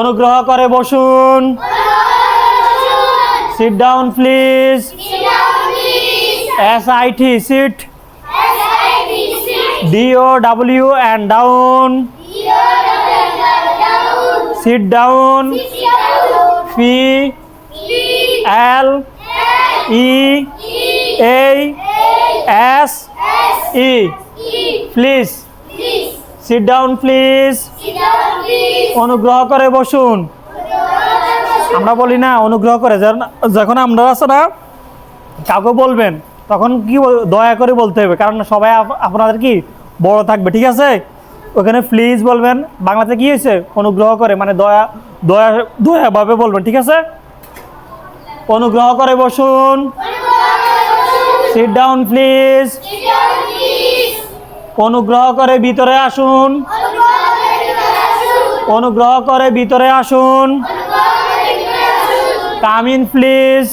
অনুগ্রহ করে বসুন। Sit down please S I T sit D O W N down sit down P L E A S E please sit down please অনুগ্রহ করে বসুন। আমরা বলি না, অনুগ্রহ করে। যখন- আমরা আছে না, কাউকে বলবেন, তখন কি দয়া করে বলতে হবে। কারণ সবাই আপ- আপনাদের কি বড় থাকবে, ঠিক আছে? ওখানে প্লিজ বলবেন, বাংলাতে কি হয়েছে? অনুগ্রহ করে মানে দয়া দয়া, দয়াভাবে বলবেন, ঠিক আছে? অনুগ্রহ করে বসুন। সিট ডাউন প্লিজ অনুগ্রহ করে ভিতরে আসুন। অনুগ্রহ করে ভিতরে আসুন। Come in please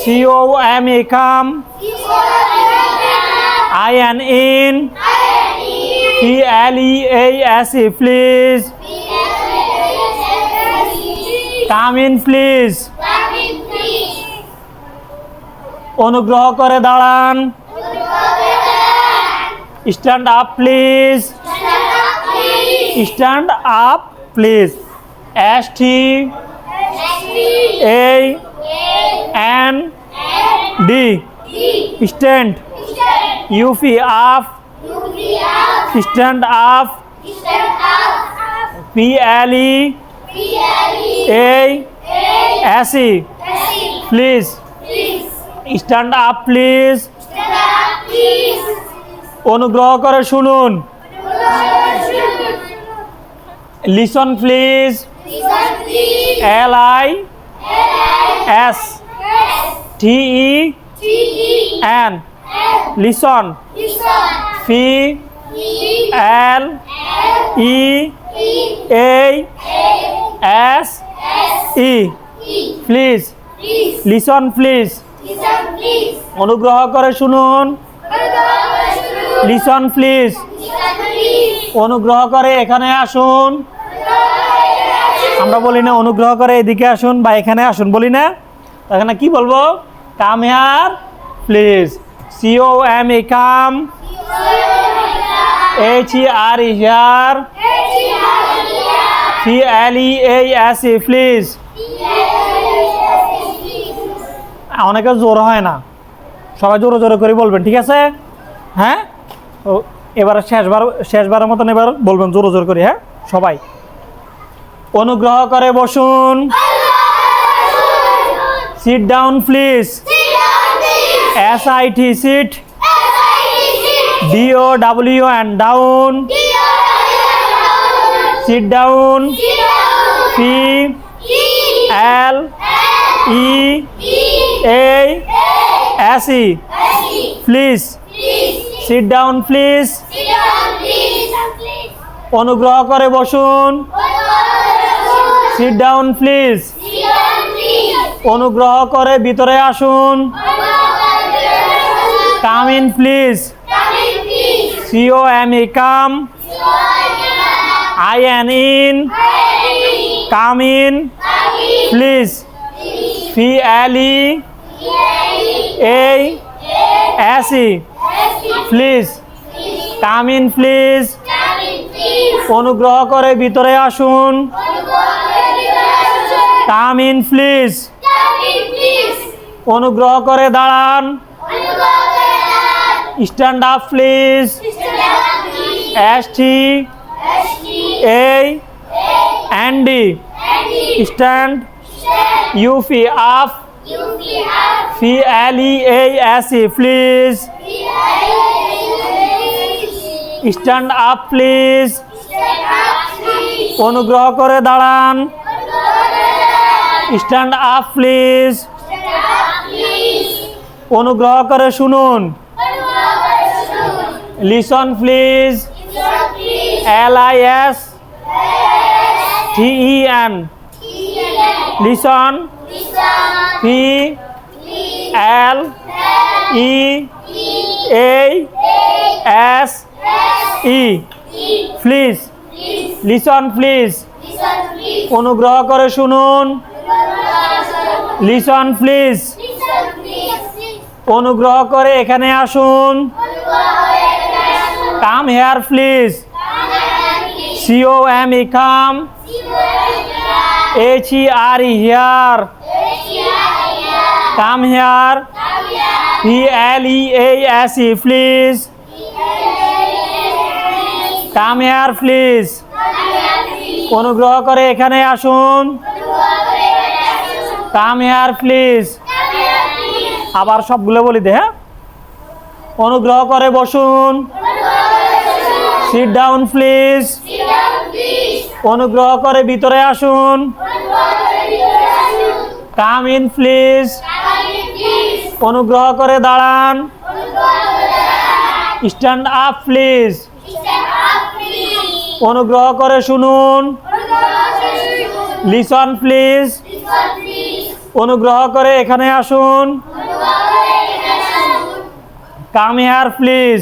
C O M E come. I N in P L E S E please. Come in please. অনুগ্রহ করে দাঁড়ান। Stand up please stand up please S T A N D stand U P up stand up P L E A S E please stand up please অনুগ্রহ করে শুনুন listen please L I S T E N listen P L E S E please listen please অনুগ্রহ করে শুনুন। Listen please অনুগ্রহ করে এখানে আসুন। আমরা বলি না, অনুগ্রহ করে এদিকে আসুন বা এখানে আসুন, বলি না? এখানে কি বলব? Come here please. C O M E come. H E R E here C L E S E please. অনেকে জোর হয় না। সবাই জোরে জোরে করে বলবেন, ঠিক আছে? হ্যাঁ? ও, এবার শেষবার, শেষবারের মতন এবার বলবেন, জোরে জোর করে হ্যাঁ? সবাই। অনুগ্রহ করে বসুন। Sit down please S I T sit D O W N down sit down P L E A S E please sit down please অনুগ্রহ করে বসুন। সিট ডাউন প্লিজ অনুগ্রহ করে ভিতরে আসুন come in please C O M E come I N in come in please P L E A S E please come in please অনুগ্রহ করে ভিতরে আসুন কাম ইন প্লিজ অনুগ্রহ করে দাঁড়ান stand up please S T A N D stand U P up P L E S E please stand up please অনুগ্রহ করে দাঁড়ান স্ট্যান্ড আপ প্লিজ অনুগ্রহ করে শুনুন listen please L I S T E N listen P L E A S E please listen please অনুগ্রহ করে শুনুন listen please অনুগ্রহ করে এখানে আসুন। Come here please C O M E come H E R E here come here P L E S E please come here please অনুগ্রহ করে এখানে আসুন। কাম হেয়ার প্লিজ আবার সবগুলো বলি দে হ্যাঁ? অনুগ্রহ করে বসুন। সিট ডাউন প্লিজ অনুগ্রহ করে ভিতরে আসুন। কাম ইন প্লিজ অনুগ্রহ করে দাঁড়ান। স্ট্যান্ড আপ প্লিজ অনুগ্রহ করে শুনুন। লিসন প্লিজ অনুগ্রহ করে এখানে আসুন। Come here please